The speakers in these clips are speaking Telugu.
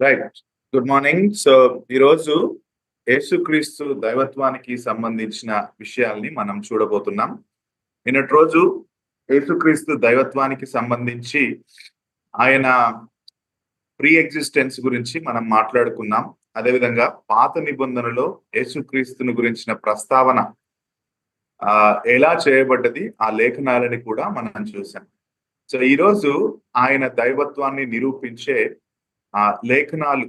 రైట్ గుడ్ మార్నింగ్ సో ఈరోజు యేసుక్రీస్తు దైవత్వానికి సంబంధించిన విషయాల్ని మనం చూడబోతున్నాం. నిన్నటి రోజు యేసుక్రీస్తు దైవత్వానికి సంబంధించి ఆయన ప్రీ ఎగ్జిస్టెన్స్ గురించి మనం మాట్లాడుకున్నాం. అదేవిధంగా పాత నిబంధనలో యేసుక్రీస్తుని గురించిన ప్రస్తావన ఆ ఎలా చేయబడ్డది ఆ లేఖనాలని కూడా మనం చూసాం సో ఈరోజు ఆయన దైవత్వాన్ని నిరూపించే ఆ లేఖనాలు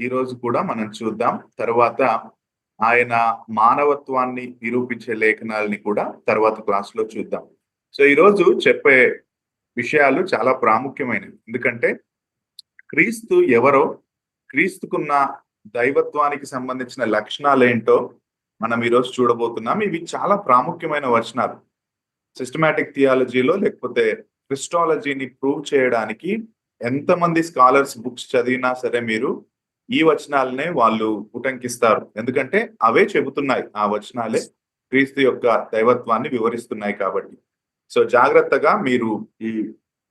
ఈరోజు కూడా మనం చూద్దాం. తర్వాత ఆయన మానవత్వాన్ని నిరూపించే లేఖనాలని కూడా తర్వాత క్లాస్లో చూద్దాం. సో ఈరోజు చెప్పే విషయాలు చాలా ప్రాముఖ్యమైనవి. ఎందుకంటే క్రీస్తు ఎవరో క్రీస్తుకున్న దైవత్వానికి సంబంధించిన లక్షణాలు ఏంటో మనం ఈరోజు చూడబోతున్నాం. ఇవి చాలా ప్రాముఖ్యమైన వచనాలు. సిస్టమాటిక్ థియాలజీలో లేకపోతే క్రిస్టాలజీని ప్రూవ్ చేయడానికి ఎంతమంది స్కాలర్స్ బుక్స్ చదివినా సరే మీరు ఈ వచనాలనే వాళ్ళు ఉటంకిస్తారు. ఎందుకంటే అవే చెబుతున్నాయి. ఆ వచనాలే క్రీస్తు యొక్క దైవత్వాన్ని వివరిస్తున్నాయి కాబట్టి. సో జాగ్రత్తగా మీరు ఈ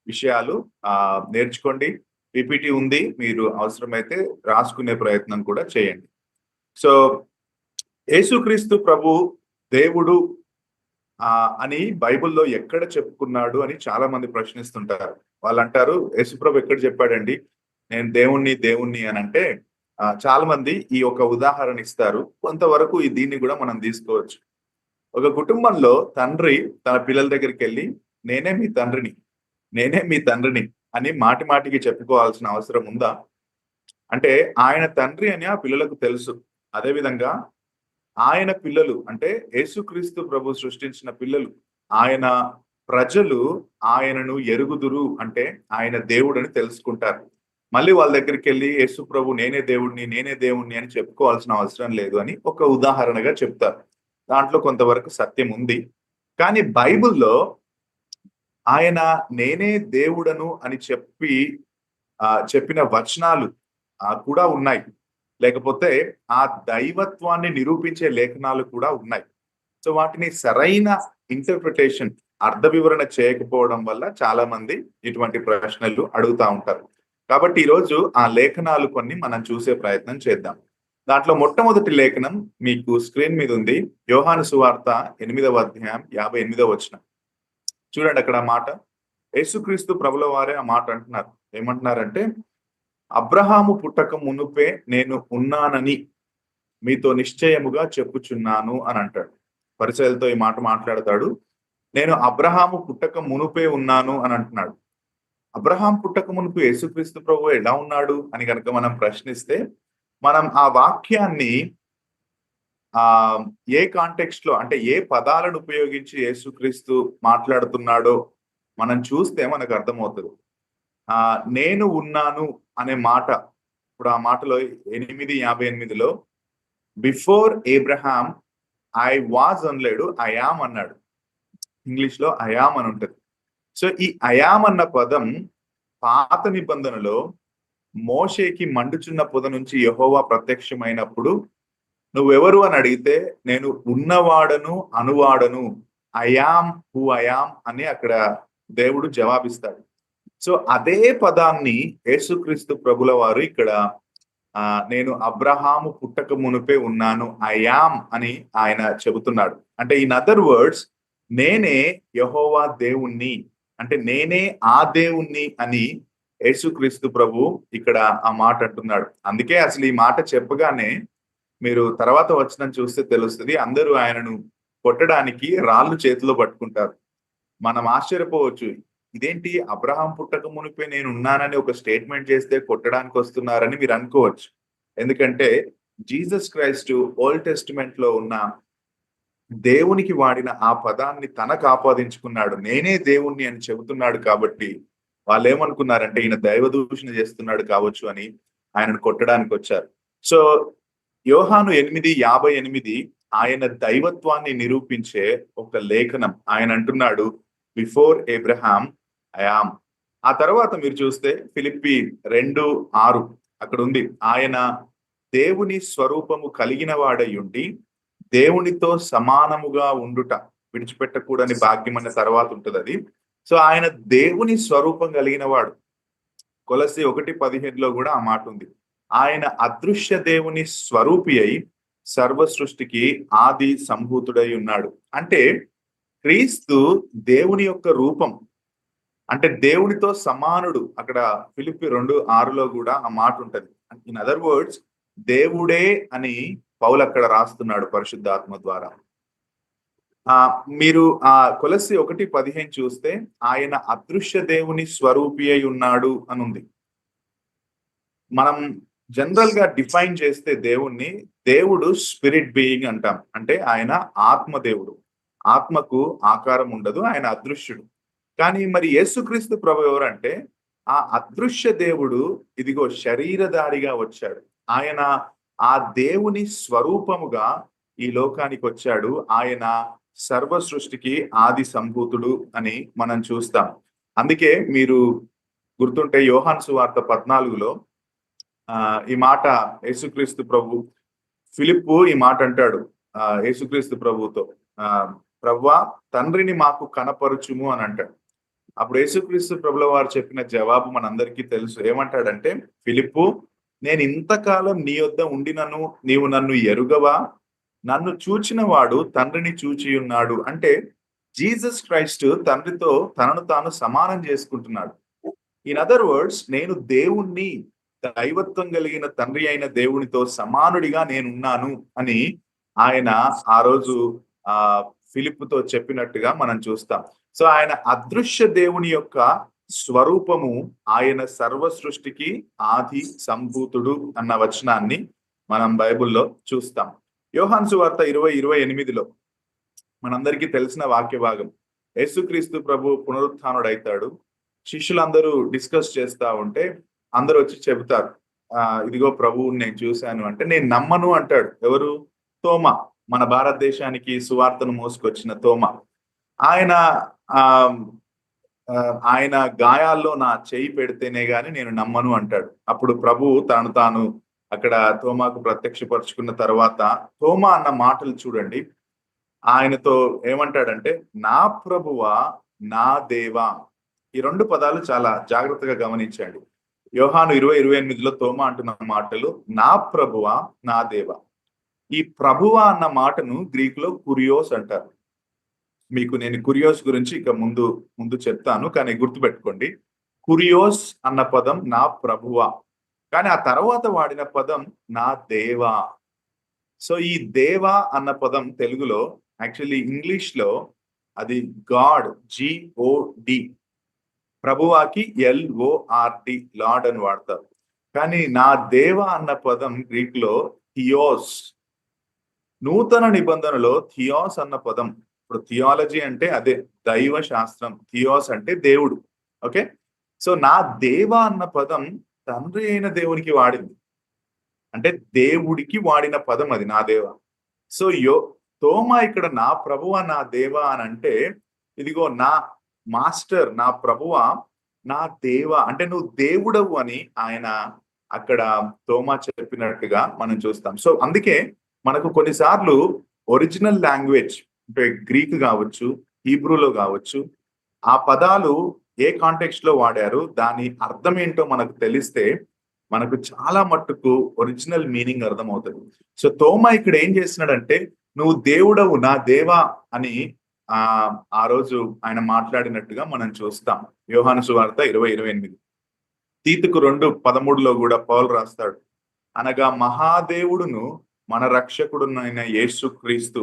విషయాలు ఆ నేర్చుకోండి. పిపిటి ఉంది. మీరు అవసరమైతే రాసుకునే ప్రయత్నం కూడా చేయండి. సో యేసుక్రీస్తు ప్రభు దేవుడు ఆ అని బైబిల్లో ఎక్కడ చెప్పుకున్నాడు అని చాలా మంది ప్రశ్నిస్తుంటారు. వాళ్ళు అంటారు యేసుప్రభు ఎక్కడ చెప్పాడండి? నేను దేవుణ్ణి దేవుణ్ణి అని అంటే చాలా మంది ఈ ఒక ఉదాహరణ ఇస్తారు. కొంతవరకు ఈ దీన్ని కూడా మనం తీసుకోవచ్చు. ఒక కుటుంబంలో తండ్రి తన పిల్లల దగ్గరికి వెళ్ళి నేనే మీ తండ్రిని నేనే మీ తండ్రిని అని మాటి మాటికి చెప్పుకోవాల్సిన అవసరం ఉందా? అంటే ఆయన తండ్రి అని ఆ పిల్లలకు తెలుసు. అదేవిధంగా ఆయన పిల్లలు అంటే యేసుక్రీస్తు ప్రభు సృష్టించిన పిల్లలు ఆయన ప్రజలు ఆయనను ఎరుగుదురు అంటే ఆయన దేవుడని తెలుసుకుంటారు. మళ్ళీ వాళ్ళ దగ్గరికి వెళ్ళి యేసు ప్రభు నేనే దేవుడిని నేనే దేవుణ్ణి అని చెప్పుకోవాల్సిన అవసరం లేదు అని ఒక ఉదాహరణగా చెప్తారు. దాంట్లో కొంతవరకు సత్యం ఉంది. కానీ బైబిల్లో ఆయన నేనే దేవుడను అని చెప్పి ఆ చెప్పిన వచనాలు కూడా ఉన్నాయి. లేకపోతే ఆ దైవత్వాన్ని నిరూపించే లేఖనాలు కూడా ఉన్నాయి. సో వాటిని సరైన ఇంటర్ప్రిటేషన్ అర్థ వివరణ చేయకపోవడం వల్ల చాలా మంది ఇటువంటి ప్రశ్నలు అడుగుతా ఉంటారు. కాబట్టి ఈరోజు ఆ లేఖనాలు కొన్ని మనం చూసే ప్రయత్నం చేద్దాం. దాంట్లో మొట్టమొదటి లేఖనం మీకు స్క్రీన్ మీద ఉంది. యోహాను సువార్త ఎనిమిదవ అధ్యాయం యాభై ఎనిమిదవ వచ్చిన చూడండి అక్కడ ఆ మాట. యేసుక్రీస్తు ప్రభుల వారే ఆ మాట అంటున్నారు. ఏమంటున్నారంటే అబ్రహాము పుట్టక మునుపే నేను ఉన్నానని మీతో నిశ్చయముగా చెప్పుచున్నాను అని అంటాడు. పరిచయలతో ఈ మాట మాట్లాడతాడు. నేను అబ్రహాము పుట్టక మునుపే ఉన్నాను అని అంటున్నాడు. అబ్రహాం పుట్టక మునుపు యేసుక్రీస్తు ప్రభు ఎలా ఉన్నాడు అని కనుక మనం ప్రశ్నిస్తే మనం ఆ వాక్యాన్ని ఆ ఏ కాంటెక్స్ట్లో అంటే ఏ పదాలను ఉపయోగించి యేసుక్రీస్తు మాట్లాడుతున్నాడో మనం చూస్తే మనకు అర్థమవుతుంది. ఆ నేను ఉన్నాను అనే మాట ఇప్పుడు ఆ మాటలో ఎనిమిది యాభై ఎనిమిదిలో బిఫోర్ ఏబ్రహాం ఐ వాజ్ అనలేడు యామ్ అన్నాడు. ఇంగ్లీష్లో అయామ్ అని ఉంటుంది. సో ఈ అయామ్ అన్న పదం పాత నిబంధనలో మోషేకి మండుచున్న పొద నుంచి యహోవా ప్రత్యక్షమైనప్పుడు నువ్వెవరు అని అడిగితే నేను ఉన్నవాడను అనువాడను అయామ్ హు అయామ్ అని అక్కడ దేవుడు జవాబిస్తాడు. సో అదే పదాన్ని యేసుక్రీస్తు ప్రభుల వారు ఇక్కడ ఆ నేను అబ్రహాము పుట్టక మునుపే ఉన్నాను అయామ్ అని ఆయన చెబుతున్నాడు. అంటే ఇన్ అదర్ వర్డ్స్ నేనే యహోవా దేవుణ్ణి. అంటే నేనే ఆ దేవుణ్ణి అని యేసుక్రీస్తు ప్రభు ఇక్కడ ఆ మాట అంటున్నాడు. అందుకే అసలు ఈ మాట చెప్పగానే మీరు తర్వాత వచ్చిన చూస్తే తెలుస్తుంది అందరూ ఆయనను కొట్టడానికి రాళ్ళు చేతిలో పట్టుకుంటారు. మనం ఆశ్చర్యపోవచ్చు ఇదేంటి అబ్రహాం పుట్టక మునిపే నేను ఉన్నానని ఒక స్టేట్మెంట్ చేస్తే కొట్టడానికి వస్తున్నారని మీరు అనుకోవచ్చు. ఎందుకంటే జీసస్ క్రైస్ట్ ఓల్డ్ టెస్టిమెంట్లో ఉన్న దేవునికి వాడిన ఆ పదాన్ని తనకు ఆపాదించుకున్నాడు నేనే దేవుణ్ణి అని చెబుతున్నాడు కాబట్టి వాళ్ళు ఏమనుకున్నారంటే ఈయన దైవ దూషణ చేస్తున్నాడు కావచ్చు అని ఆయనను కొట్టడానికి వచ్చారు. సో యోహాను ఎనిమిది యాభై ఎనిమిది ఆయన దైవత్వాన్ని నిరూపించే ఒక లేఖనం ఆయన అంటున్నాడు బిఫోర్ ఏబ్రహాం అయామ్ ఆ తర్వాత మీరు చూస్తే ఫిలిప్పి రెండు ఆరు అక్కడ ఉంది ఆయన దేవుని స్వరూపము కలిగిన వాడయుండి దేవునితో సమానముగా ఉండుట విడిచిపెట్టకూడని భాగ్యం అనే తర్వాత ఉంటుంది అది సో ఆయన దేవుని స్వరూపం కలిగిన వాడు కొలసి ఒకటి పదిహేడులో కూడా ఆ మాట ఉంది. ఆయన అదృశ్య దేవుని స్వరూపి అయి సర్వ సృష్టికి ఆది సంభూతుడై ఉన్నాడు. అంటే క్రీస్తు దేవుని యొక్క రూపం అంటే దేవునితో సమానుడు అక్కడ ఫిలిపి రెండు ఆరులో కూడా ఆ మాట ఉంటది. ఇన్ అదర్ వర్డ్స్ దేవుడే అని పౌలు అక్కడ రాస్తున్నాడు పరిశుద్ధాత్మ ద్వారా. ఆ మీరు ఆ కొలసి ఒకటి పదిహేను చూస్తే ఆయన అదృశ్య దేవుని స్వరూపి అయి ఉన్నాడు అని ఉంది మనం జనరల్గా డిఫైన్ చేస్తే దేవుణ్ణి దేవుడు స్పిరిట్ బీయింగ్ అంటాం. అంటే ఆయన ఆత్మ దేవుడు ఆత్మకు ఆకారం ఉండదు ఆయన అదృశ్యుడు. కానీ మరి యేసుక్రీస్తు ప్రభు ఎవరంటే ఆ అదృశ్య దేవుడు ఇదిగో శరీరధారిగా వచ్చాడు. ఆయన ఆ దేవుని స్వరూపముగా ఈ లోకానికి వచ్చాడు. ఆయన సర్వ సృష్టికి ఆది సంభూతుడు అని మనం చూస్తాం. అందుకే మీరు గుర్తుంటే యోహాన్ సువార్త పద్నాలుగులో ఆ ఈ మాట యేసుక్రీస్తు ప్రభు ఫిలిప్పు ఈ మాట అంటాడు ఆ యేసుక్రీస్తు ప్రభుతో ఆ ప్రవ్వా తండ్రిని మాకు కనపరుచుము అని అంటాడు. అప్పుడు యేసుక్రీస్తు ప్రభుల వారు చెప్పిన జవాబు మనందరికీ తెలుసు. ఏమంటాడంటే ఫిలిప్పు నేను ఇంతకాలం నీ వద్ద ఉండినను నీవు నన్ను ఎరుగవా? నన్ను చూచిన వాడు తండ్రిని చూచి ఉన్నాడు. అంటే జీసస్ క్రైస్ట్ తండ్రితో తనను తాను సమానం చేసుకుంటున్నాడు. ఇన్ అదర్ వర్డ్స్ నేను దేవుణ్ణి దైవత్వం కలిగిన తండ్రి అయిన దేవునితో సమానుడిగా నేనున్నాను అని ఆయన ఆ రోజు ఆ ఫిలిప్తో చెప్పినట్టుగా మనం చూస్తాం. సో ఆయన అదృశ్య దేవుని యొక్క స్వరూపము ఆయన సర్వ సృష్టికి ఆది సంభూతుడు అన్న వచనాన్ని మనం బైబిల్లో చూస్తాం. యోహాన్ సువార్త ఇరవై ఇరవై ఎనిమిదిలో మనందరికీ తెలిసిన వాక్య భాగం యేసుక్రీస్తు ప్రభు పునరుత్డైతాడు. శిష్యులందరూ డిస్కస్ చేస్తా ఉంటే అందరూ వచ్చి చెబుతారు ఆ ఇదిగో ప్రభువు నేను చూశాను అంటే నేను నమ్మను అంటాడు. ఎవరు? తోమ మన భారతదేశానికి సువార్తను మోసుకొచ్చిన తోమ. ఆయన ఆ ఆయన గాయాల్లో నా చేయి పెడితేనే గాని నేను నమ్మను అంటాడు. అప్పుడు ప్రభు తాను తాను అక్కడ తోమాకు ప్రత్యక్షపరుచుకున్న తర్వాత తోమా అన్న మాటలు చూడండి. ఆయనతో ఏమంటాడంటే నా ప్రభువా నా దేవా. ఈ రెండు పదాలు చాలా జాగ్రత్తగా గమనించండి. యోహాను ఇరవై ఇరవై ఎనిమిదిలో తోమా అంటున్న మాటలు నా ప్రభువ నా దేవా. ఈ ప్రభువ అన్న మాటను గ్రీకులో కురియోస్ అంటారు. మీకు నేను కురియోస్ గురించి ఇక ముందు ముందు చెప్తాను కానీ గుర్తుపెట్టుకోండి. కురియోస్ అన్న పదం నా ప్రభువ కానీ ఆ తర్వాత వాడిన పదం నా దేవా. సో ఈ దేవా అన్న పదం తెలుగులో యాక్చువల్లీ ఇంగ్లీష్లో అది God G O D ప్రభువాకి L O R D lord అని వాడతారు. కానీ నా దేవ అన్న పదం గ్రీక్లో థియోస్ నూతన నిబంధనలో థియోస్ అన్న పదం. ఇప్పుడు థియాలజీ అంటే అదే దైవ శాస్త్రం థియోస్ అంటే దేవుడు ఓకే? సో నా దేవ అన్న పదం తండ్రి అయిన దేవునికి వాడింది. అంటే దేవుడికి వాడిన పదం అది నా దేవ. సో యో తోమ ఇక్కడ నా ప్రభువ నా దేవ అని అంటే ఇదిగో నా మాస్టర్ నా ప్రభువ నా దేవ అంటే నువ్వు దేవుడవు అని ఆయన అక్కడ తోమా చెప్పినట్టుగా మనం చూస్తాం. సో అందుకే మనకు కొన్నిసార్లు ఒరిజినల్ లాంగ్వేజ్ అంటే గ్రీక్ కావచ్చు హీబ్రూలో కావచ్చు ఆ పదాలు ఏ కాంటెక్స్ట్లో వాడారు దాని అర్థం ఏంటో మనకు తెలిస్తే మనకు చాలా మట్టుకు ఒరిజినల్ మీనింగ్ అర్థం అవుతుంది సో తోమా ఇక్కడ ఏం చేస్తున్నాడంటే నువ్వు దేవుడవు నా దేవా అని ఆ ఆ రోజు ఆయన మాట్లాడినట్టుగా మనం చూస్తాం. యోహాను సువార్త ఇరవై ఇరవై ఎనిమిది. తీతుకు రెండు పదమూడులో కూడా పౌలు రాస్తాడు. అనగా మహాదేవుడును మన రక్షకుడునైన యేసు క్రీస్తు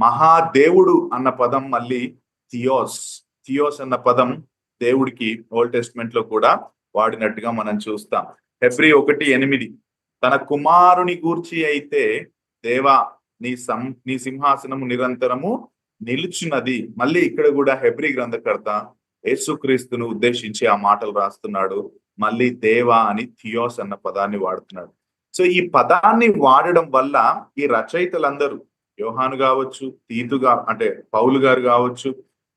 మహాదేవుడు అన్న పదం మళ్ళీ థియోస్. థియోస్ అన్న పదం దేవుడికి ఓల్డ్ టెస్ట్మెంట్లో కూడా వాడినట్టుగా మనం చూస్తాం. ఫిబ్రి ఒకటి ఎనిమిది. తన కుమారుని గూర్చి అయితే దేవా నీ సం నీ సింహాసనము నిరంతరము నిలుచున్నది. మళ్ళీ ఇక్కడ కూడా హెబ్రి గ్రంథకర్త యేసుక్రీస్తును ఉద్దేశించి ఆ మాటలు రాస్తున్నాడు. మళ్ళీ దేవా అని థియోస్ అన్న పదాన్ని వాడుతున్నాడు. సో ఈ పదాన్ని వాడడం వల్ల ఈ రచయితలందరూ యోహాను కావచ్చు తీతుగా అంటే పౌలు గారు కావచ్చు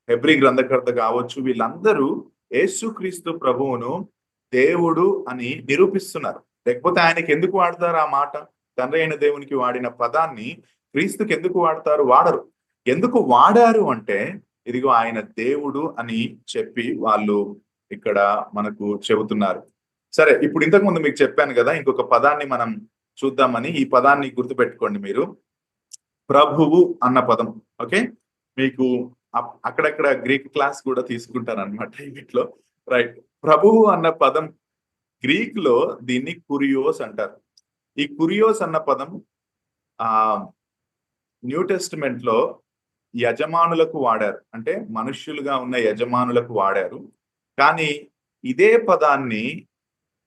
హెబ్రి గ్రంథకర్త కావచ్చు వీళ్ళందరూ యేసుక్రీస్తు ప్రభువును దేవుడు అని నిరూపిస్తున్నారు. లేకపోతే ఆయనకి ఎందుకు వాడతారు ఆ మాట? తండ్రి అయిన దేవునికి వాడిన పదాన్ని క్రీస్తుకి ఎందుకు వాడతారు? వాడరు. ఎందుకు వాడారు అంటే ఇదిగో ఆయన దేవుడు అని చెప్పి వాళ్ళు ఇక్కడ మనకు చెబుతున్నారు. సరే ఇప్పుడు ఇంతకుముందు మీకు చెప్పాను కదా ఇంకొక పదాన్ని మనం చూద్దామని ఈ పదాన్ని గుర్తుపెట్టుకోండి మీరు. ప్రభువు అన్న పదం. ఓకే? మీకు అప్- అక్కడక్కడ గ్రీక్ క్లాస్ కూడా తీసుకుంటారు అనమాట వీటిలో. రైట్. ప్రభువు అన్న పదం గ్రీక్లో దీన్ని కురియోస్ అంటారు. ఈ కురియోస్ అన్న పదం ఆ న్యూ టెస్టిమెంట్లో యజమానులకు వాడారు. అంటే మనుష్యులుగా ఉన్న యజమానులకు వాడారు. కానీ ఇదే పదాన్ని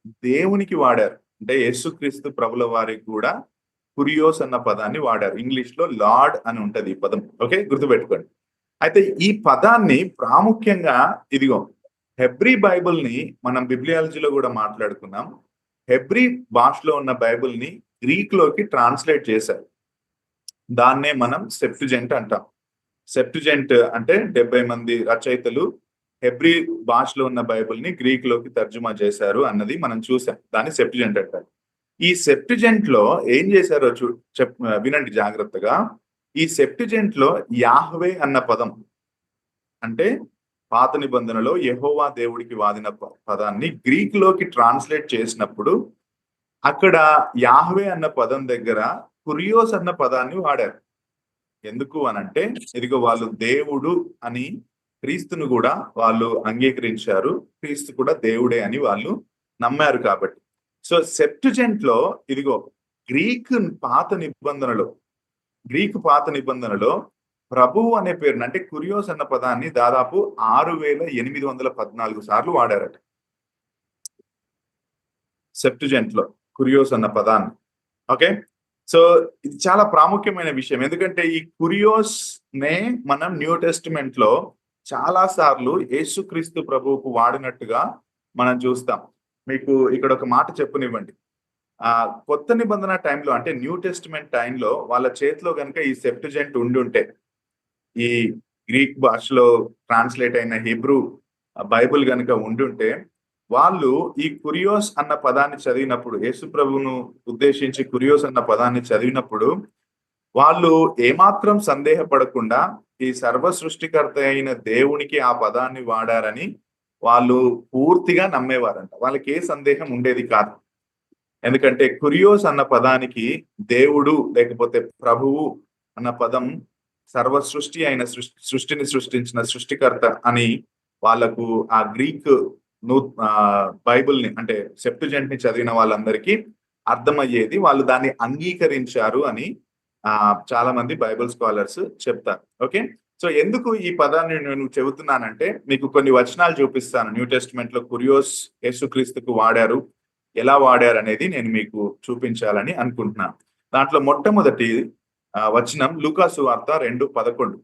దేవునికి వాడారు. అంటే యేసుక్రీస్తు ప్రభుల వారికి కూడా కురియోస్ అన్న పదాన్ని వాడారు. ఇంగ్లీష్లో లార్డ్ అని ఉంటది ఈ పదం. ఓకే? గుర్తుపెట్టుకోండి. అయితే ఈ పదాన్ని ప్రాముఖ్యంగా ఇదిగో హెబ్రీ బైబిల్ని మనం బిబ్లియాలజీలో కూడా మాట్లాడుకున్నాం. హెబ్రీ భాషలో ఉన్న బైబిల్ని గ్రీక్లోకి ట్రాన్స్లేట్ చేశారు. దాన్నే మనం సెప్టుజెంట్ అంటాం. సెప్టుజెంట్ అంటే డెబ్బై మంది రచయితలు హెబ్రీ భాషలో ఉన్న బైబుల్ని గ్రీక్లోకి తర్జుమా చేశారు అన్నది మనం చూసాం దాన్ని సెప్టుజెంట్ అంటారు. ఈ సెప్టిజెంట్లో ఏం చేశారో చూ చెప్ వినండి జాగ్రత్తగా. ఈ సెప్టిజెంట్లో యాహ్వే అన్న పదం అంటే పాత నిబంధనలో యహోవా దేవుడికి వాదిన ప- పదాన్ని గ్రీక్లోకి ట్రాన్స్లేట్ చేసినప్పుడు అక్కడ యాహ్వే అన్న పదం దగ్గర కురియోస్ అన్న పదాన్ని వాడారు. ఎందుకు అనంటే ఇదిగో వాళ్ళు దేవుడు అని క్రీస్తును కూడా వాళ్ళు అంగీకరించారు. క్రీస్తు కూడా దేవుడే అని వాళ్ళు నమ్మారు కాబట్టి. సో సెప్టుజెంట్లో ఇదిగో గ్రీక్ పాత నిబంధనలో గ్రీక్ పాత నిబంధనలో ప్రభువు అనే పేరును అంటే కురియోస్ అన్న పదాన్ని దాదాపు ఆరు వేల ఎనిమిది వందల పద్నాలుగు సార్లు వాడారట. సెప్టుజెంట్లో కురియోస్ అన్న పదాన్ని. ఓకే? సో ఇది చాలా ప్రాముఖ్యమైన విషయం. ఎందుకంటే ఈ కురియోస్ నే మనం న్యూ టెస్టిమెంట్లో చాలా సార్లు యేసుక్రీస్తు ప్రభువుకు వాడినట్టుగా మనం చూస్తాం. మీకు ఇక్కడ ఒక మాట చెప్పునివ్వండి. ఆ కొత్త నిబంధన టైంలో అంటే న్యూ టెస్ట్మెంట్ టైంలో వాళ్ళ చేతిలో కనుక ఈ సెప్టుజెంట్ ఉండి ఉంటే ఈ గ్రీక్ భాషలో ట్రాన్స్లేట్ అయిన హిబ్రూ బైబిల్ కనుక ఉండుంటే వాళ్ళు ఈ కురియోస్ అన్న పదాన్ని చదివినప్పుడు యేసుప్రభువును ఉద్దేశించి కురియోస్ అన్న పదాన్ని చదివినప్పుడు వాళ్ళు ఏమాత్రం సందేహపడకుండా ఈ సర్వ సృష్టికర్త అయిన దేవునికి ఆ పదాన్ని వాడారని వాళ్ళు పూర్తిగా నమ్మేవారంట. వాళ్ళకి ఏ సందేహం ఉండేది కాదు. ఎందుకంటే కురియోస్ అన్న పదానికి దేవుడు లేకపోతే ప్రభువు అన్న పదం సర్వ సృష్టి అయిన సృష్టి సృష్టిని సృష్టించిన సృష్టికర్త అని వాళ్ళకు ఆ గ్రీక్ నూ బైబిల్ని అంటే సెప్టుజెంట్ని చదివిన వాళ్ళందరికీ అర్థమయ్యేది వాళ్ళు దాన్ని అంగీకరించారు అని ఆ చాలా మంది బైబిల్ స్కాలర్స్ చెప్తారు. ఓకే? సో ఎందుకు ఈ పదాన్ని నేను చెబుతున్నానంటే మీకు కొన్ని వచనాలు చూపిస్తాను. న్యూ టెస్ట్మెంట్లో కురియోస్ యేసుక్రీస్తుకు వాడారు. ఎలా వాడారు అనేది నేను మీకు చూపించాలని అనుకుంటున్నాను దాంట్లో మొట్టమొదటి వచనం లూకాసు వార్త రెండు పదకొండు.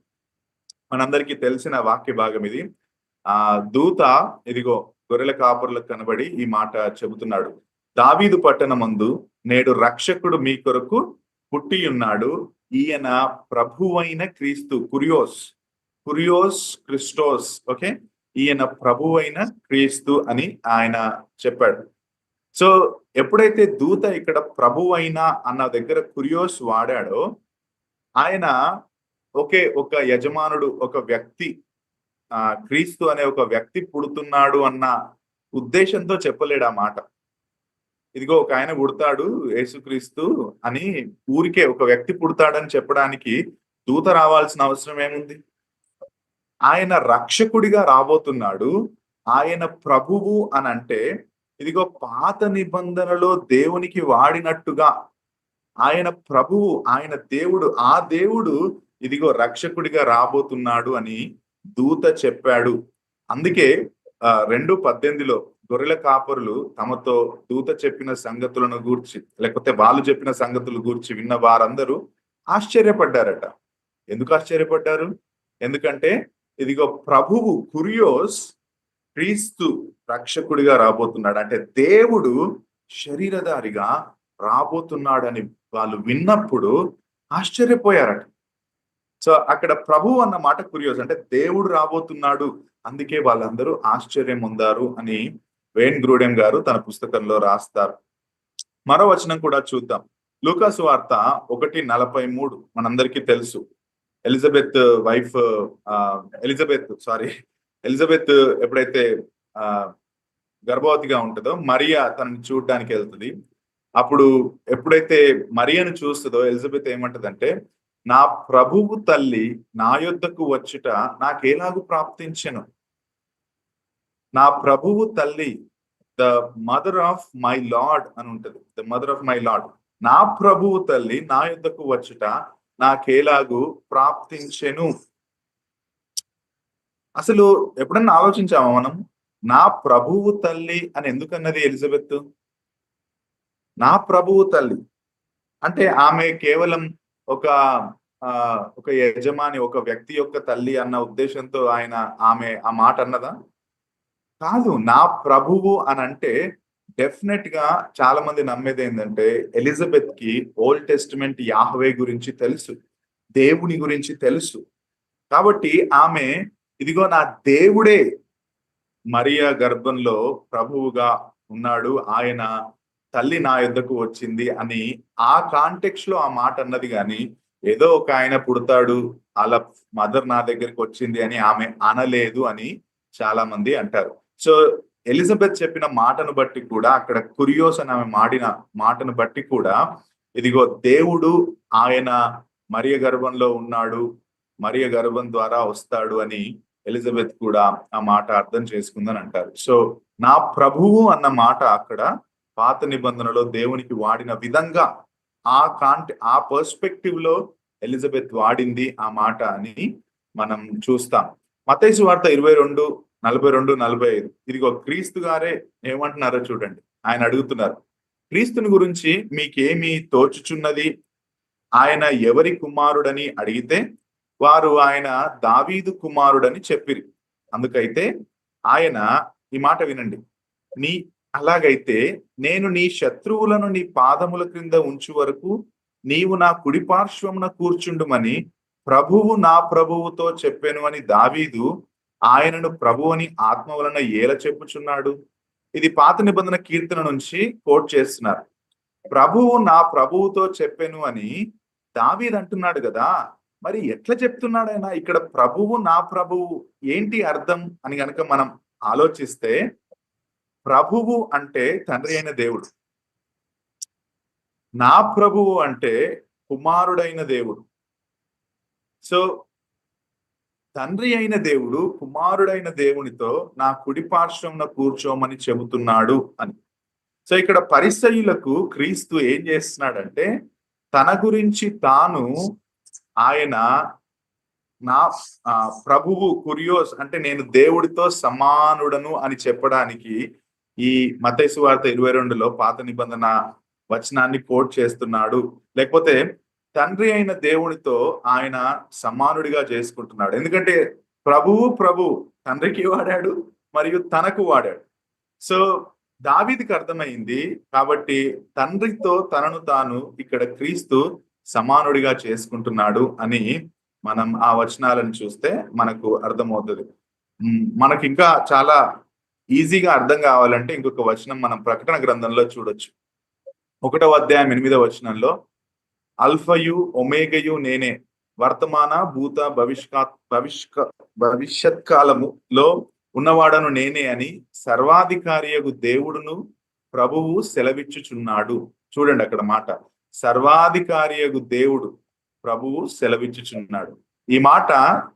మనందరికీ తెలిసిన వాక్య భాగం ఇది. ఆ దూత ఇదిగో గొర్రెల కాపురులకు కనబడి ఈ మాట చెబుతున్నాడు. దావీదు పట్టణమందు నేడు రక్షకుడు మీ కొరకు పుట్టి ఉన్నాడు ఈయన ప్రభువైన క్రీస్తు కురియోస్ కురియోస్ క్రిస్టోస్ ఓకే? ఈయన ప్రభువైన క్రీస్తు అని ఆయన చెప్పాడు. సో ఎప్పుడైతే దూత ఇక్కడ ప్రభువైన అన్న దగ్గర కురియోస్ వాడాడో ఆయన ఒకే ఒక యజమానుడు ఒక వ్యక్తి ఆ క్రీస్తు అనే ఒక వ్యక్తి పుడుతున్నాడు అన్న ఉద్దేశంతో చెప్పలేడు ఆ మాట. ఇదిగో ఒక ఆయన పుడతాడు యేసుక్రీస్తు అని ఊరికే ఒక వ్యక్తి పుడతాడని చెప్పడానికి దూత రావాల్సిన అవసరం ఏముంది? ఆయన రక్షకుడిగా రాబోతున్నాడు ఆయన ప్రభువు అని అంటే ఇదిగో పాత నిబంధనలో దేవునికి వాడినట్టుగా ఆయన ప్రభువు ఆయన దేవుడు ఆ దేవుడు ఇదిగో రక్షకుడిగా రాబోతున్నాడు అని దూత చెప్పాడు. అందుకే ఆ రెండు పద్దెనిమిదిలో గొర్రెల కాపరులు తమతో దూత చెప్పిన సంగతులను గూర్చి లేకపోతే వాళ్ళు చెప్పిన సంగతులు గూర్చి విన్న వారందరూ ఆశ్చర్యపడ్డారట. ఎందుకు ఆశ్చర్యపడ్డారు? ఎందుకంటే ఇదిగో ప్రభువు కురియోస్ క్రీస్తు రక్షకుడిగా రాబోతున్నాడు. అంటే దేవుడు శరీరధారిగా రాబోతున్నాడని వాళ్ళు విన్నప్పుడు ఆశ్చర్యపోయారట. సో అక్కడ ప్రభు అన్న మాట కురియోస్ అంటే దేవుడు రాబోతున్నాడు అందుకే వాళ్ళందరూ ఆశ్చర్యం ఉందారు అని వేన్ గ్రూడెం గారు తన పుస్తకంలో రాస్తారు. మరో వచనం కూడా చూద్దాం. లూకాసు వార్త ఒకటి నలభై మూడు మనందరికీ తెలుసు. Elizabeth wife Elizabeth sorry Elizabeth ఎప్పుడైతే ఆ గర్భవతిగా ఉంటుందో మరియా తనని చూడడానికి వెళ్తుంది. అప్పుడు ఎప్పుడైతే మరియను చూస్తుందో ఎలిజబెత్ ఏమంటదంటే నా ప్రభువు తల్లి నా యొద్దకు వచ్చుట నాకేలాగు ప్రాప్తించను? నా ప్రభువు తల్లి the mother of my Lord అని ఉంటది. The mother of my Lord నా ప్రభువు తల్లి నా యుద్ధకు వచ్చుట నాకేలాగు ప్రాప్తించెను. అసలు ఎప్పుడన్నా ఆలోచించామా మనం? నా ప్రభువు తల్లి అని ఎందుకన్నది ఎలిజబెత్? నా ప్రభువు తల్లి. అంటే ఆమె కేవలం ఒక ఆ ఒక యజమాని ఒక వ్యక్తి యొక్క తల్లి అన్న ఉద్దేశంతో ఆయన ఆమె ఆ మాట అన్నదా? కాదు నా ప్రభువు అని అంటే డెఫినెట్గా చాలా మంది నమ్మేది ఏంటంటే ఎలిజబెత్కి ఓల్డ్ టెస్టిమెంట్ యాహవే గురించి తెలుసు దేవుని గురించి తెలుసు. కాబట్టి ఆమె ఇదిగో నా దేవుడే మరియా గర్భంలో ప్రభువుగా ఉన్నాడు ఆయన తల్లి నా యుద్ధకు వచ్చింది అని ఆ కాంటెక్స్లో ఆ మాట అన్నది కానీ ఏదో ఒక ఆయన పుడతాడు అలా మదర్ నా దగ్గరికి వచ్చింది అని ఆమె అనలేదు అని చాలా మంది అంటారు. సో ఎలిజబెత్ చెప్పిన మాటను బట్టి కూడా అక్కడ కురియోస్ అని ఆమె మాడిన మాటను బట్టి కూడా ఇదిగో దేవుడు ఆయన మరియ గర్భంలో ఉన్నాడు మరియ గర్భం ద్వారా వస్తాడు అని ఎలిజబెత్ కూడా ఆ మాట అర్థం చేసుకుందని అంటారు. సో నా ప్రభువు అన్న మాట అక్కడ పాత నిబంధనలో దేవునికి వాడిన విధంగా ఆ కాంట ఆ పర్స్పెక్టివ్లో ఎలిజబెత్ వాడింది ఆ మాట అని మనం చూస్తాం. మతైసు వార్త ఇరవై రెండు నలభై రెండు నలభై ఐదు. ఇదిగో క్రీస్తు గారే ఏమంటున్నారో చూడండి. ఆయన అడుగుతున్నారు క్రీస్తుని గురించి మీకేమి తోచుచున్నది? ఆయన ఎవరి కుమారుడని అడిగితే వారు ఆయన దావీదు కుమారుడని చెప్పిరి. అందుకైతే ఆయన ఈ మాట వినండి. నీ అలాగైతే నేను నీ శత్రువులను నీ పాదముల క్రింద ఉంచు వరకు నీవు నా కుడిపార్శ్వమున కూర్చుండుమని ప్రభువు నా ప్రభువుతో చెప్పాను అని దావీదు ఆయనను ప్రభు అని ఆత్మ వలన ఏల చెప్పుచున్నాడు? ఇది పాత నిబంధన కీర్తన నుంచి కోట్ చేస్తున్నారు. ప్రభువు నా ప్రభువుతో చెప్పాను అని దావీద్ అంటున్నాడు కదా? మరి ఎట్లా చెప్తున్నాడు ఆయన? ఇక్కడ ప్రభువు నా ప్రభువు ఏంటి అర్థం అని గనక మనం ఆలోచిస్తే ప్రభువు అంటే తండ్రి అయిన దేవుడు. నా ప్రభువు అంటే కుమారుడైన దేవుడు. సో తండ్రి అయిన దేవుడు కుమారుడైన దేవునితో నా కుడి పార్శ్వంన కూర్చోమని చెబుతున్నాడు అని. సో ఇక్కడ పరిసయులకు క్రీస్తు ఏం చేస్తున్నాడంటే తన గురించి తాను ఆయన నా ప్రభువు కురియోస్ అంటే నేను దేవుడితో సమానుడను అని చెప్పడానికి ఈ మతైసు వార్త ఇరవై రెండులో పాత నిబంధన వచనాన్ని కోట్ చేస్తున్నాడు. లేకపోతే తండ్రి అయిన దేవునితో ఆయన సమానుడిగా చేసుకుంటున్నాడు. ఎందుకంటే ప్రభువు ప్రభు తండ్రికి వాడాడు మరియు తనకు వాడాడు. సో దావీదికి అర్థమైంది కాబట్టి తండ్రితో తనను తాను ఇక్కడ క్రీస్తు సమానుడిగా చేసుకుంటున్నాడు అని మనం ఆ వచనాలను చూస్తే మనకు అర్థమవుతుంది. మనకి ఇంకా చాలా ఈజీగా అర్థం కావాలంటే ఇంకొక వచనం మనం ప్రకటన గ్రంథంలో చూడొచ్చు. ఒకటవ అధ్యాయం ఎనిమిదవ వచనంలో అల్ఫయు ఒమేగయు నేనే. వర్తమాన భూత భవిష్కా భవిష్క భవిష్యత్ కాలములో ఉన్నవాడను నేనే అని సర్వాధికారియగు దేవుడును ప్రభువు సెలవిచ్చుచున్నాడు. చూడండి అక్కడ మాట. సర్వాధికారియగు దేవుడు ప్రభువు సెలవిచ్చుచున్నాడు. ఈ మాట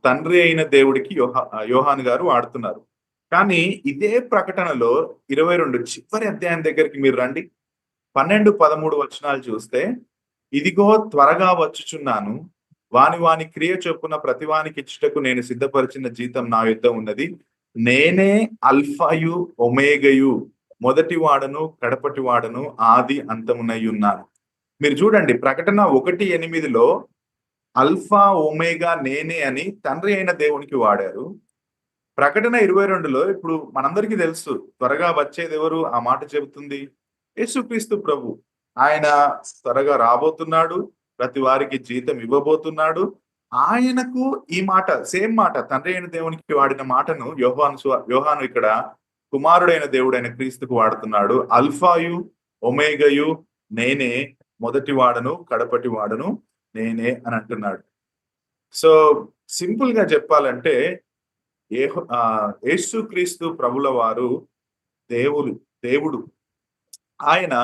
తండ్రి అయిన దేవుడికి యోహా యోహాన్ గారు వాడుతున్నారు. కానీ ఇదే ప్రకటనలో ఇరవై రెండు చివరి అధ్యాయం దగ్గరికి మీరు రండి. పన్నెండు పదమూడు వచనాలు చూస్తే ఇదిగో త్వరగా వచ్చుచున్నాను. వాని వాని క్రియ చొప్పున ప్రతివానికి ఇచ్చుటకు నేను సిద్ధపరిచిన జీతం నా యుద్ధం ఉన్నది. నేనే అల్ఫాయు ఒమేగయు మొదటి వాడను కడపటి వాడను ఆది అంతమునై ఉన్నాను. మీరు చూడండి ప్రకటన ఒకటి ఎనిమిదిలో అల్ఫా ఒమేగా నేనే అని తండ్రి అయిన దేవునికి వాడారు. ప్రకటన ఇరవై రెండులో ఇప్పుడు మనందరికీ తెలుసు త్వరగా వచ్చేది ఎవరు ఆ మాట చెబుతుంది. యేసుక్రీస్తు ప్రభు. ఆయన త్వరగా రాబోతున్నాడు ప్రతి వారికి జీతం ఇవ్వబోతున్నాడు. ఆయనకు ఈ మాట సేమ్ మాట తండ్రి అయిన దేవునికి వాడిన మాటను యోహాను యోహాను ఇక్కడ కుమారుడైన దేవుడైన క్రీస్తుకు వాడుతున్నాడు. అల్ఫాయు ఒమేగయు నేనే మొదటి వాడను కడపటి వాడను నేనే అని అంటున్నాడు. సో సింపుల్గా చెప్పాలంటే ఏ క్రీస్తు ప్రభుల వారు దేవుడు దేవుడు. ఆయన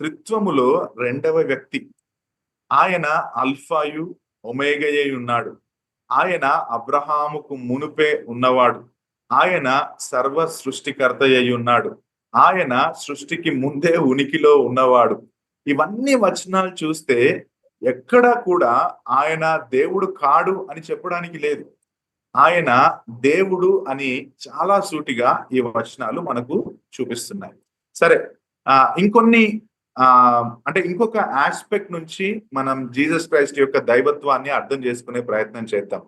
త్రిత్వములో రెండవ వ్యక్తి. ఆయన అల్ఫాయు ఒమేగయే ఉన్నాడు. ఆయన అబ్రహాముకు మునుపే ఉన్నవాడు. ఆయన సర్వ సృష్టికర్త అయి ఉన్నాడు. ఆయన సృష్టికి ముందే ఉనికిలో ఉన్నవాడు. ఇవన్నీ వచనాలు చూస్తే ఎక్కడా కూడా ఆయన దేవుడు కాడు అని చెప్పడానికి లేదు. ఆయన దేవుడు అని చాలా సూటిగా ఈ వచనాలు మనకు చూపిస్తున్నాయి. సరే ఆ ఇంకొన్ని అంటే ఇంకొక ఆస్పెక్ట్ నుంచి మనం జీసస్ క్రైస్ట్ యొక్క దైవత్వాన్ని అర్థం చేసుకునే ప్రయత్నం చేద్దాం.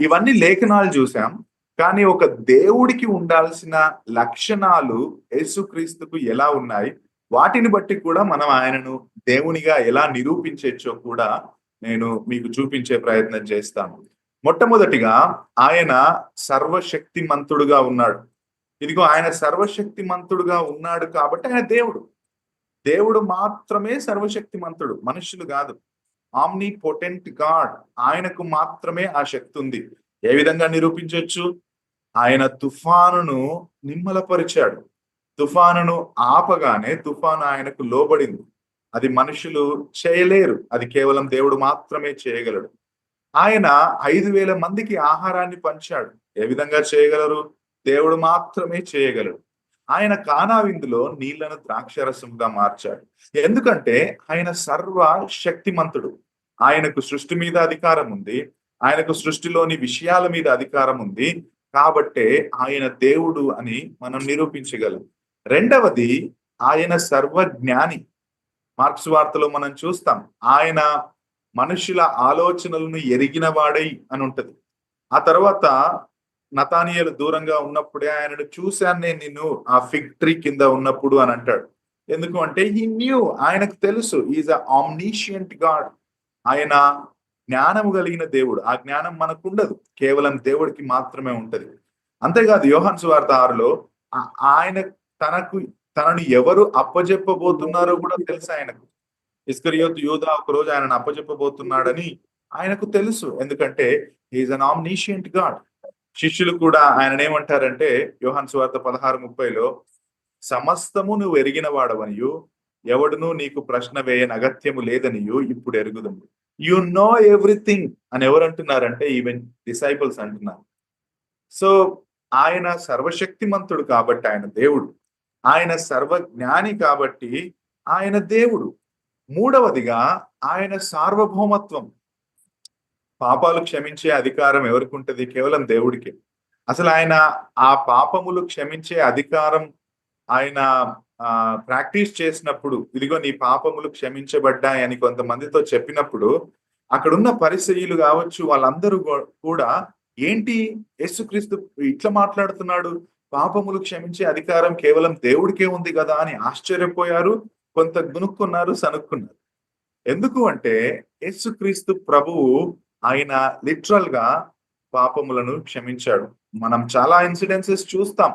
ఇవన్నీ లేఖనాలు చూసాం కానీ ఒక దేవుడికి ఉండాల్సిన లక్షణాలు యేసుక్రీస్తుకు ఎలా ఉన్నాయి? వాటిని బట్టి కూడా మనం ఆయనను దేవునిగా ఎలా నిరూపించవచ్చో కూడా నేను మీకు చూపించే ప్రయత్నం చేస్తాను. మొట్టమొదటిగా ఆయన సర్వశక్తిమంతుడుగా ఉన్నాడు. ఇదిగో ఆయన సర్వశక్తిమంతుడుగా ఉన్నాడు కాబట్టి ఆయన దేవుడు. దేవుడు మాత్రమే సర్వశక్తిమంతుడు మనుషులు కాదు. ఆమ్ని పొటెంట్ గాడ్ ఆయనకు మాత్రమే ఆ శక్తి ఉంది. ఏ విధంగా నిరూపించవచ్చు? ఆయన తుఫానును నిమ్మలపరిచాడు. తుఫానును ఆపగానే తుఫాను ఆయనకు లోబడింది. అది మనుషులు చేయలేరు. అది కేవలం దేవుడు మాత్రమే చేయగలడు. ఆయన ఐదు వేల మందికి ఆహారాన్ని పంచాడు. ఏ విధంగా చేయగలరు? దేవుడు మాత్రమే చేయగలడు. ఆయన కానా విందులో నీళ్ళను ద్రాక్షరసంగా మార్చాడు. ఎందుకంటే ఆయన సర్వ శక్తిమంతుడు ఆయనకు సృష్టి మీద అధికారం ఉంది. ఆయనకు సృష్టిలోని విషయాల మీద అధికారం ఉంది. కాబట్టే ఆయన దేవుడు అని మనం నిరూపించగలం. రెండవది ఆయన సర్వజ్ఞాని. మార్క్స్ వార్తలో మనం చూస్తాం ఆయన మనుషుల ఆలోచనలను ఎరిగిన వాడై అని ఉంటది. ఆ తర్వాత నతానియలు దూరంగా ఉన్నప్పుడే ఆయనను చూశాను నేను నిన్ను ఆ ఫిగ్ ట్రీ కింద ఉన్నప్పుడు అని అంటాడు. ఎందుకు అంటే ఈ న్యూ ఆయనకు తెలుసు ఈజ్ అ ఆమ్నీషియంట్ గాడ్ ఆయన జ్ఞానము కలిగిన దేవుడు. ఆ జ్ఞానం మనకు ఉండదు కేవలం దేవుడికి మాత్రమే ఉంటది. అంతేకాదు యోహన్ సువార్త ఆరులో ఆయన తనకు తనను ఎవరు అప్పజెప్పబోతున్నారో కూడా తెలుసు ఆయనకు. ఇస్కరియోత్ యూదా ఒక రోజు ఆయనను అప్పజెప్పబోతున్నాడని ఆయనకు తెలుసు. ఎందుకంటే ఈజ్ అన్ ఆమ్నీషియంట్ గాడ్ శిష్యులు కూడా ఆయన ఏమంటారంటే యోహాన్ సువార్త పదహారు ముప్పైలో సమస్తము నువ్వు ఎరిగిన వాడవనియు ఎవడునూ నీకు ప్రశ్న వేయని అగత్యము లేదనియు ఇప్పుడు ఎరుగుదము. యు నో ఎవ్రీథింగ్ అని ఎవరు అంటున్నారంటే ఈవెన్ డిసైపుల్స్ అంటున్నారు. సో ఆయన సర్వశక్తిమంతుడు కాబట్టి ఆయన దేవుడు. ఆయన సర్వజ్ఞాని కాబట్టి ఆయన దేవుడు. మూడవదిగా ఆయన సార్వభౌమత్వం. పాపాలు క్షమించే అధికారం ఎవరికి ఉంటుంది కేవలం దేవుడికి. అసలు ఆయన ఆ పాపములు క్షమించే అధికారం ఆయన ఆ ప్రాక్టీస్ చేసినప్పుడు ఇదిగో నీ పాపములు క్షమించబడ్డాయని కొంతమందితో చెప్పినప్పుడు అక్కడున్న పరిస్థితులు కావచ్చు వాళ్ళందరూ కూడా ఏంటి యేసుక్రీస్తు ఇట్లా మాట్లాడుతున్నాడు? పాపములు క్షమించే అధికారం కేవలం దేవుడికే ఉంది కదా అని ఆశ్చర్యపోయారు కొంత గునుక్కున్నారు సనుక్కున్నారు. ఎందుకు అంటే యేసుక్రీస్తు ప్రభువు ఆయన లిటరల్గా పాపములను క్షమించాడు. మనం చాలా ఇన్సిడెన్సెస్ చూస్తాం.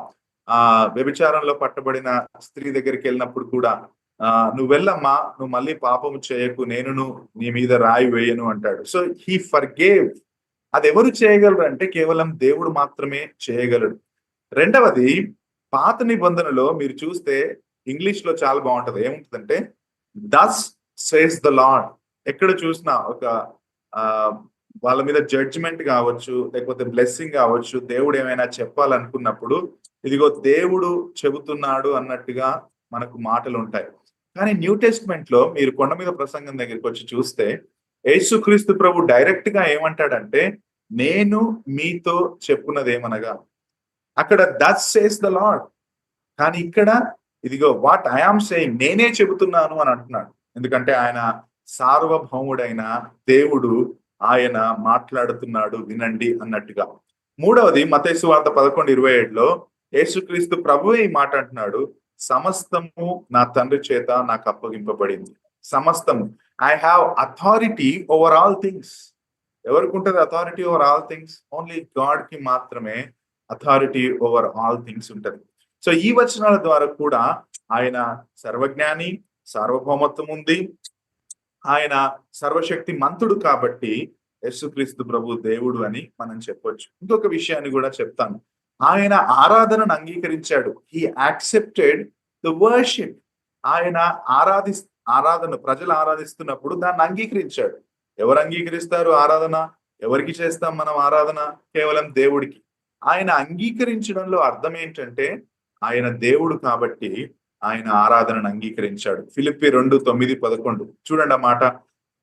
ఆ వ్యభిచారంలో పట్టబడిన స్త్రీ దగ్గరికి వెళ్ళినప్పుడు కూడా ఆ నువ్వు వెళ్ళమ్మా నువ్వు మళ్ళీ పాపము చేయకు నేను నీ మీద రాయి వేయను అంటాడు. సో హీ ఫర్ గేవ్ అది ఎవరు చేయగలరు అంటే కేవలం దేవుడు మాత్రమే చేయగలడు. రెండవది పాత నిబంధనలో మీరు చూస్తే ఇంగ్లీష్లో చాలా బాగుంటది. ఏముంటుందంటే దస్ సేస్ ద లాడ్ ఎక్కడ చూసినా ఒక ఆ వాళ్ళ మీద జడ్జిమెంట్ కావచ్చు లేకపోతే బ్లెస్సింగ్ కావచ్చు దేవుడు ఏమైనా చెప్పాలనుకున్నప్పుడు ఇదిగో దేవుడు చెబుతున్నాడు అన్నట్టుగా మనకు మాటలు ఉంటాయి కానీ న్యూ టెస్ట్మెంట్లో మీరు కొండ మీద ప్రసంగం దగ్గరికి వచ్చి చూస్తే యేసుక్రీస్తు ప్రభు డైరెక్ట్గా ఏమంటాడంటే నేను మీతో చెప్పున్నదేమనగా అక్కడ దట్ సేస్ ద లాడ్ కానీ ఇక్కడ ఇదిగో వాట్ ఐఆమ్ సేయింగ్ నేనే చెబుతున్నాను అని అంటున్నాడు. ఎందుకంటే ఆయన సార్వభౌముడైన దేవుడు ఆయన మాట్లాడుతున్నాడు వినండి అన్నట్టుగా. మూడవది మతేసు వార్త పదకొండు ఇరవై ఏడులో యేసుక్రీస్తు ప్రభు ఈ మాట అంటున్నాడు సమస్తము నా తండ్రి చేత నాకు అప్పగింపబడింది. సమస్తము. I have authority over all things ఎవరికి ఉంటుంది authority over all things only గాడ్కి మాత్రమే అథారిటీ ఓవర్ ఆల్ థింగ్స్ ఉంటది. సో ఈ వచనాల ద్వారా కూడా ఆయన సర్వజ్ఞాని సార్వభౌమత్వం ఉంది ఆయన సర్వశక్తి మంతుడు కాబట్టి యేసుక్రీస్తు ప్రభు దేవుడు అని మనం చెప్పొచ్చు. ఇంకొక విషయాన్ని కూడా చెప్తాను. ఆయన ఆరాధనను అంగీకరించాడు. హీ యాక్సెప్టెడ్ ద వర్షిప్ ఆయన ఆరాధి ఆరాధన ప్రజలు ఆరాధిస్తున్నప్పుడు దాన్ని అంగీకరించాడు. ఎవరు అంగీకరిస్తారు ఆరాధన? ఎవరికి చేస్తాం మనం ఆరాధన? కేవలం దేవుడికి. ఆయన అంగీకరించడంలో అర్థం ఏంటంటే ఆయన దేవుడు కాబట్టి ఆయన ఆరాధనను అంగీకరించాడు. ఫిలిప్పి రెండు తొమ్మిది పదకొండు. చూడండి ఆ మాట.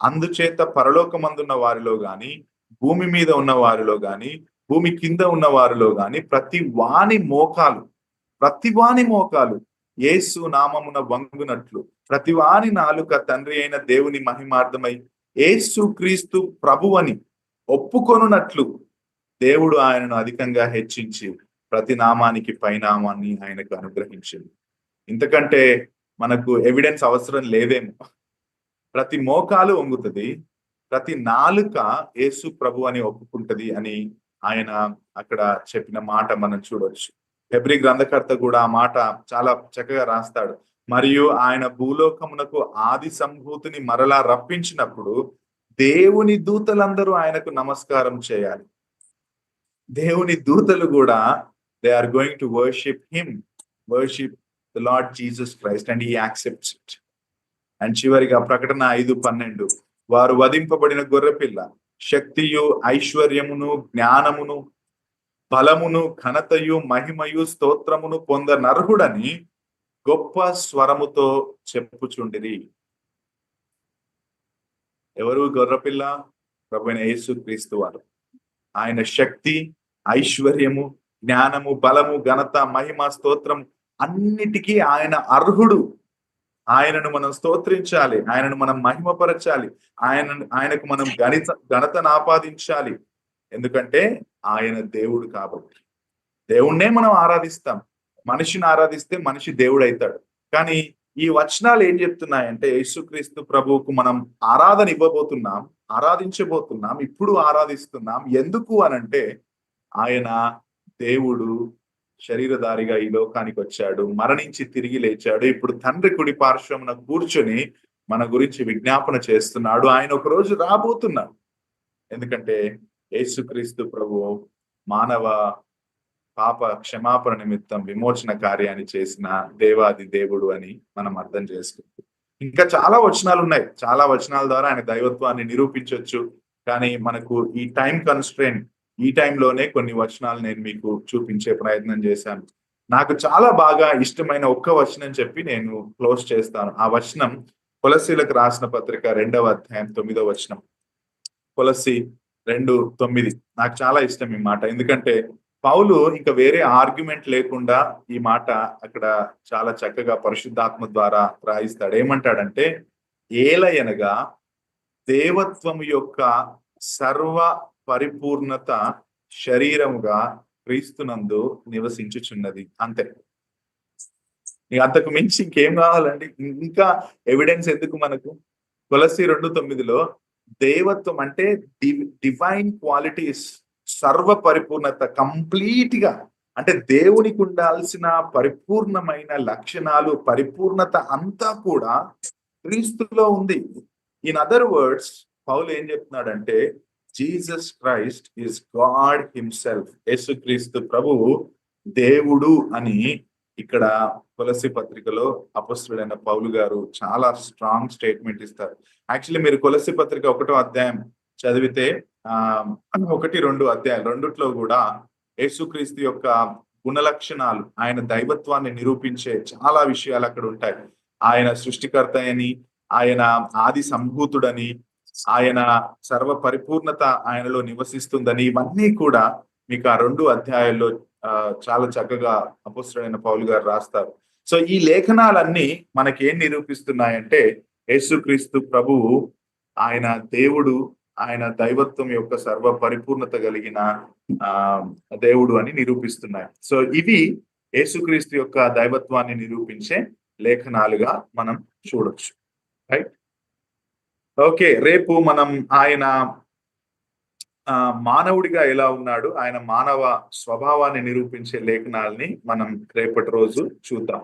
అందుచేత పరలోకమందున్న వారిలో గాని భూమి మీద ఉన్న వారిలో గాని భూమి కింద ఉన్న వారిలో గాని ప్రతి వాని మోకాలు ప్రతి వాని మోకాలు యేసు నామమున వంగునట్లు ప్రతి వాని నాలుక తండ్రి అయిన దేవుని మహిమార్థమై యేసు క్రీస్తు ప్రభువని ఒప్పుకొనున్నట్లు దేవుడు ఆయనను అధికంగా హెచ్చించి ప్రతి నామానికి పైనామాన్ని ఆయనకు అనుగ్రహించింది. ఇంతకంటే మనకు ఎవిడెన్స్ అవసరం లేదేమో. ప్రతి మోకాలు వంగుతుంది ప్రతి నాలుక యేసు ప్రభు అని ఒప్పుకుంటది అని ఆయన అక్కడ చెప్పిన మాట మనం చూడొచ్చు. హెబ్రి గ్రంథకర్త కూడా ఆ మాట చాలా చక్కగా రాస్తాడు. మరియు ఆయన భూలోకమునకు ఆది సంభూతిని మరలా రప్పించినప్పుడు దేవుని దూతలందరూ ఆయనకు నమస్కారం చేయాలి. దేవుని దూతలు కూడా they are going to worship him worship the Lord Jesus Christ and he accepts it and చివరిగా ప్రకటన ఐదు పన్నెండు. వారు వధింపబడిన గొర్రెపిల్ల శక్తియు ఐశ్వర్యమును జ్ఞానమును బలమును ఘనతయు మహిమయు స్తోత్రమును పొంద నర్హుడని గొప్ప స్వరముతో చెప్పుచుండిరి. ఎవరు గొర్రెపిల్ల? ప్రభుణ యేసు క్రీస్తు వారు. ఆయన శక్తి ఐశ్వర్యము జ్ఞానము బలము ఘనత మహిమ స్తోత్రం అన్నిటికీ ఆయన అర్హుడు. ఆయనను మనం స్తోత్రించాలి. ఆయనను మనం మహిమపరచాలి. ఆయన ఆయనకు మనం గణిత ఘనతను ఆపాదించాలి. ఎందుకంటే ఆయన దేవుడు కాబట్టి. దేవుణ్ణే మనం ఆరాధిస్తాం. మనిషిని ఆరాధిస్తే మనిషి దేవుడు అవుతాడు కానీ ఈ వచనాలు ఏం చెప్తున్నాయంటే యేసుక్రీస్తు ప్రభువుకు మనం ఆరాధన ఇవ్వబోతున్నాం ఆరాధించబోతున్నాం ఇప్పుడు ఆరాధిస్తున్నాం. ఎందుకు అనంటే ఆయన దేవుడు శరీరధారిగా ఈ లోకానికి వచ్చాడు మరణించి తిరిగి లేచాడు. ఇప్పుడు తండ్రి కుడి పార్శ్వమున కూర్చొని మన గురించి విజ్ఞాపన చేస్తున్నాడు. ఆయన ఒక రోజు రాబోతున్నాడు. ఎందుకంటే యేసుక్రీస్తు ప్రభు మానవ పాప క్షమాపణ నిమిత్తం విమోచన కార్యాన్ని చేసిన దేవాది దేవుడు అని మనం అర్థం చేసుకుంటాం. ఇంకా చాలా వచనాలు ఉన్నాయి చాలా వచనాల ద్వారా ఆయన దైవత్వాన్ని నిరూపించవచ్చు కానీ మనకు ఈ టైం కన్స్ట్రెంట్ ఈ టైంలోనే కొన్ని వచనాలు నేను మీకు చూపించే ప్రయత్నం చేశాను. నాకు చాలా బాగా ఇష్టమైన ఒక్క వచనం చెప్పి నేను క్లోజ్ చేస్తాను. ఆ వచనం కొలసీలకు రాసిన పత్రిక రెండవ అధ్యాయం తొమ్మిదవ వచనం. కొలసి రెండు తొమ్మిది. నాకు చాలా ఇష్టం ఈ మాట. ఎందుకంటే పౌలు ఇంకా వేరే ఆర్గ్యుమెంట్ లేకుండా ఈ మాట అక్కడ చాలా చక్కగా పరిశుద్ధాత్మ ద్వారా రాయిస్తాడు. ఏమంటాడంటే ఏలయనగా దేవత్వము యొక్క సర్వ పరిపూర్ణత శరీరముగా క్రీస్తునందు నివసించుచున్నది. అంతే. ఇక అంతకు మించి ఇంకేం కావాలండి? ఇంకా ఎవిడెన్స్ ఎందుకు మనకు? తులసి రెండు తొమ్మిదిలో దేవత్వం అంటే డివైన్ క్వాలిటీస్ సర్వ పరిపూర్ణత కంప్లీట్గా అంటే దేవునికి ఉండాల్సిన పరిపూర్ణమైన లక్షణాలు పరిపూర్ణత అంతా కూడా క్రీస్తులో ఉంది. ఇన్ అదర్ వర్డ్స్ పౌలు ఏం చెప్తున్నాడంటే Jesus Christ is God himself యేసుక్రీస్తు ప్రభువు దేవుడు అని ఇక్కడ తులసి పత్రికలో అపస్తుడైన పౌలు గారు చాలా స్ట్రాంగ్ స్టేట్మెంట్ ఇస్తారు. యాక్చువల్లీ మీరు తులసి పత్రిక ఒకటో అధ్యాయం చదివితే ఆ ఒకటి రెండు అధ్యాయం రెండుట్లో కూడా యేసుక్రీస్తు యొక్క గుణ లక్షణాలు ఆయన దైవత్వాన్ని నిరూపించే చాలా విషయాలు అక్కడ ఉంటాయి. ఆయన సృష్టికర్త అని ఆయన ఆది సంభూతుడని ఆయన సర్వ పరిపూర్ణత ఆయనలో నివసిస్తుందని ఇవన్నీ కూడా మీకు ఆ రెండు అధ్యాయాల్లో చాలా చక్కగా అపుస్తుడైన పౌలు గారు రాస్తారు. సో ఈ లేఖనాలన్నీ మనకి ఏం నిరూపిస్తున్నాయంటే యేసుక్రీస్తు ప్రభువు ఆయన దేవుడు ఆయన దైవత్వం యొక్క సర్వ పరిపూర్ణత కలిగిన ఆ దేవుడు అని నిరూపిస్తున్నాయి. సో ఇవి యేసుక్రీస్తు యొక్క దైవత్వాన్ని నిరూపించే లేఖనాలుగా మనం చూడొచ్చు. రైట్? ఓకే రేపు మనం ఆయన మానవుడిగా ఎలా ఉన్నాడు ఆయన మానవ స్వభావాన్ని నిరూపించే లేఖనాల్ని మనం రేపటి రోజు చూద్దాం.